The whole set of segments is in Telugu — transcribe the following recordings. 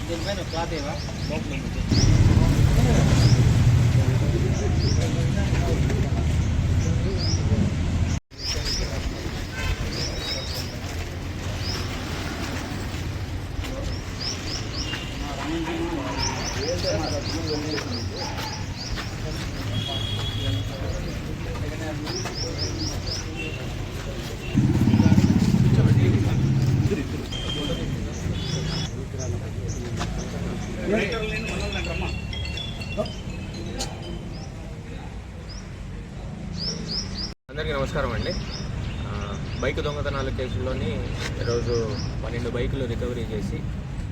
దీనిపైన క్లాత్ ఏవా లోపల ఏంటో అందరికీ నమస్కారం అండి. బైక్ దొంగతనాల కేసుల్లోని ఈరోజు పన్నెండు బైకులు రికవరీ చేసి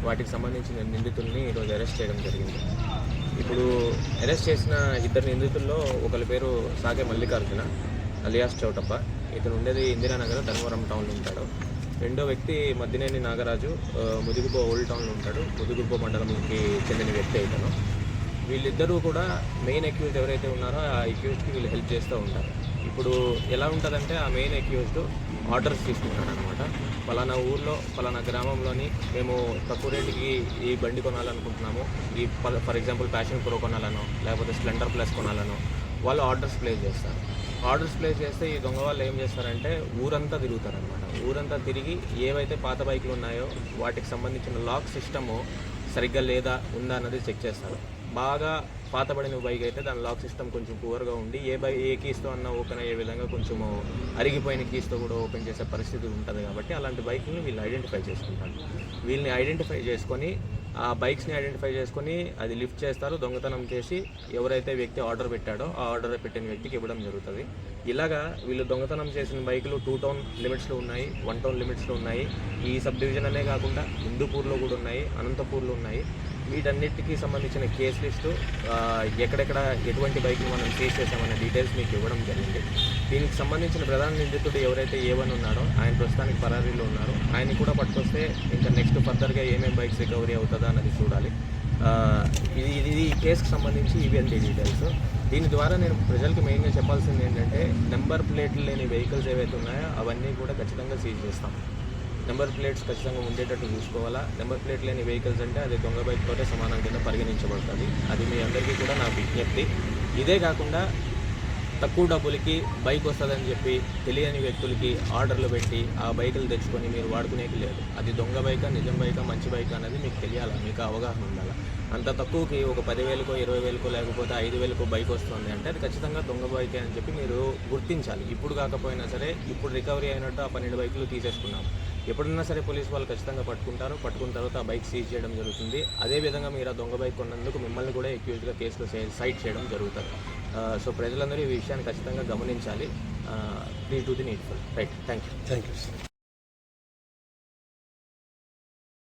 వాటికి సంబంధించిన నిందితుల్ని ఈరోజు అరెస్ట్ చేయడం జరిగింది. ఇప్పుడు అరెస్ట్ చేసిన ఇద్దరు నిందితుల్లో ఒకరి పేరు సాగే మల్లికార్జున అలియాస్ చౌటప్ప. ఇతను ఉండేది ఇందిరానగర్ ధర్మవరం టౌన్లో ఉంటాడు. రెండో వ్యక్తి మద్దినేని నాగరాజు ముదుగుబో ఓల్డ్ టౌన్లో ఉంటాడు. ముదుగుబో మండలంకి చెందిన వ్యక్తి ఇతను వీళ్ళిద్దరూ కూడా మెయిన్ అక్యూజ్డ్ ఎవరైతే ఉన్నారో ఆ అక్యూజ్డ్కి వీళ్ళు హెల్ప్ చేస్తూ ఉంటారు. ఇప్పుడు ఎలా ఉంటుందంటే ఆ మెయిన్ అక్యూజ్డ్ ఆర్డర్స్ తీసుకుంటాడు అనమాట పలానా ఊర్లో పలానా గ్రామంలోని మేము తక్కువ రేటుకి ఈ బండి కొనాలనుకుంటున్నాము. ఈ ఫర్ ఎగ్జాంపుల్ ప్యాషన్ ప్రో కొనాలనో లేకపోతే స్ప్లెండర్ ప్లస్ కొనాలనో వాళ్ళు ఆర్డర్స్ ప్లేస్ చేస్తారు. ఆర్డర్స్ ప్లేస్ చేస్తే ఈ దొంగ వాళ్ళు ఏం చేస్తారంటే ఊరంతా తిరుగుతారనమాట ఊరంతా తిరిగి ఏవైతే పాత బైకులు ఉన్నాయో వాటికి సంబంధించిన లాక్ సిస్టము సరిగ్గా లేదా ఉందా అన్నది చెక్ చేస్తారు. బాగా పాతబడిన బైక్ అయితే దాని లాక్ సిస్టమ్ కొంచెం పువర్గా ఉండి ఏ బై ఏ కీస్తో అన్న ఓపెన్ అయ్యే విధంగా కొంచెం అరిగిపోయిన కీస్తో కూడా ఓపెన్ చేసే పరిస్థితి ఉంటుంది కాబట్టి అలాంటి బైక్ని వీళ్ళు ఐడెంటిఫై చేసుకుంటారు. వీళ్ళని ఐడెంటిఫై చేసుకొని ఆ బైక్స్ని ఐడెంటిఫై చేసుకొని అది లిఫ్ట్ చేస్తారు దొంగతనం చేసి ఎవరైతే వ్యక్తి ఆర్డర్ పెట్టాడో ఆ ఆర్డర్ పెట్టిన వ్యక్తికి ఇవ్వడం జరుగుతుంది. ఇలాగా వీళ్ళు దొంగతనం చేసిన బైకులు టూ టౌన్ లిమిట్స్లో ఉన్నాయి వన్ టౌన్ లిమిట్స్లో ఉన్నాయి. ఈ సబ్ డివిజన్ అనే కాకుండా హిందూపూర్లో కూడా ఉన్నాయి అనంతపూర్లో ఉన్నాయి. వీటన్నిటికీ సంబంధించిన కేసు లిస్టు ఎక్కడెక్కడ ఎటువంటి బైక్లు మనం సీజ్ చేసామనే డీటెయిల్స్ మీకు ఇవ్వడం జరిగింది. దీనికి సంబంధించిన ప్రధాన నిందితుడు ఎవరైతే ఏవన్ ఉన్నాడో ఆయన ప్రస్తుతానికి పరారీలో ఉన్నారు. ఆయన కూడా పట్టుకొస్తే ఇంకా నెక్స్ట్ ఫర్దర్గా ఏమేమి బైక్స్ రికవరీ అవుతుందా అన్నది చూడాలి. ఇది ఇది ఈ కేసుకు సంబంధించి ఇవి అంతే డీటెయిల్స్ దీని ద్వారా నేను ప్రజలకు మెయిన్గా చెప్పాల్సింది ఏంటంటే నెంబర్ ప్లేట్లు లేని వెహికల్స్ ఏవైతే ఉన్నాయో అవన్నీ కూడా ఖచ్చితంగా సీజ్ చేస్తాం. నెంబర్ ప్లేట్స్ ఖచ్చితంగా ఉండేటట్టు చూసుకోవాలా? నెంబర్ ప్లేట్ లేని వెహికల్స్ అంటే అది దొంగ బైక్ తోటే సమానం కింద పరిగణించబడుతుంది. అది మీ అందరికీ కూడా నా విజ్ఞప్తి. ఇదే కాకుండా తక్కువ డబ్బులకి బైక్ వస్తుందని చెప్పి తెలియని వ్యక్తులకి ఆర్డర్లు పెట్టి ఆ బైకులు తెచ్చుకొని మీరు వాడుకునేకి లేదు. అది దొంగ బైకా నిజం బైకా మంచి బైక్ అనేది మీకు తెలియాలా? మీకు అవగాహన ఉండాలి? అంత తక్కువకి ఒక పదివేలకో ఇరవై వేలకో లేకపోతే ఐదు వేలకో బైక్ వస్తుంది అంటే అది ఖచ్చితంగా దొంగ బైకే అని చెప్పి మీరు గుర్తించాలి. ఇప్పుడు కాకపోయినా సరే ఇప్పుడు రికవరీ అయినట్టు ఆ పన్నెండు బైకులు తీసేసుకున్నాము. ఎప్పుడన్నా సరే పోలీస్ వాళ్ళు ఖచ్చితంగా పట్టుకుంటారు. పట్టుకున్న తర్వాత ఆ బైక్ సీజ్ చేయడం జరుగుతుంది. అదే విధంగా మీరు ఆ దొంగ బైక్ కొన్నందుకు మిమ్మల్ని కూడా ఎక్యూజ్గా కేసులో సైట్ చేయడం జరుగుతుంది. సో ప్రజలందరూ ఈ విషయాన్ని ఖచ్చితంగా గమనించాలి. Please do the needful right thank you thank you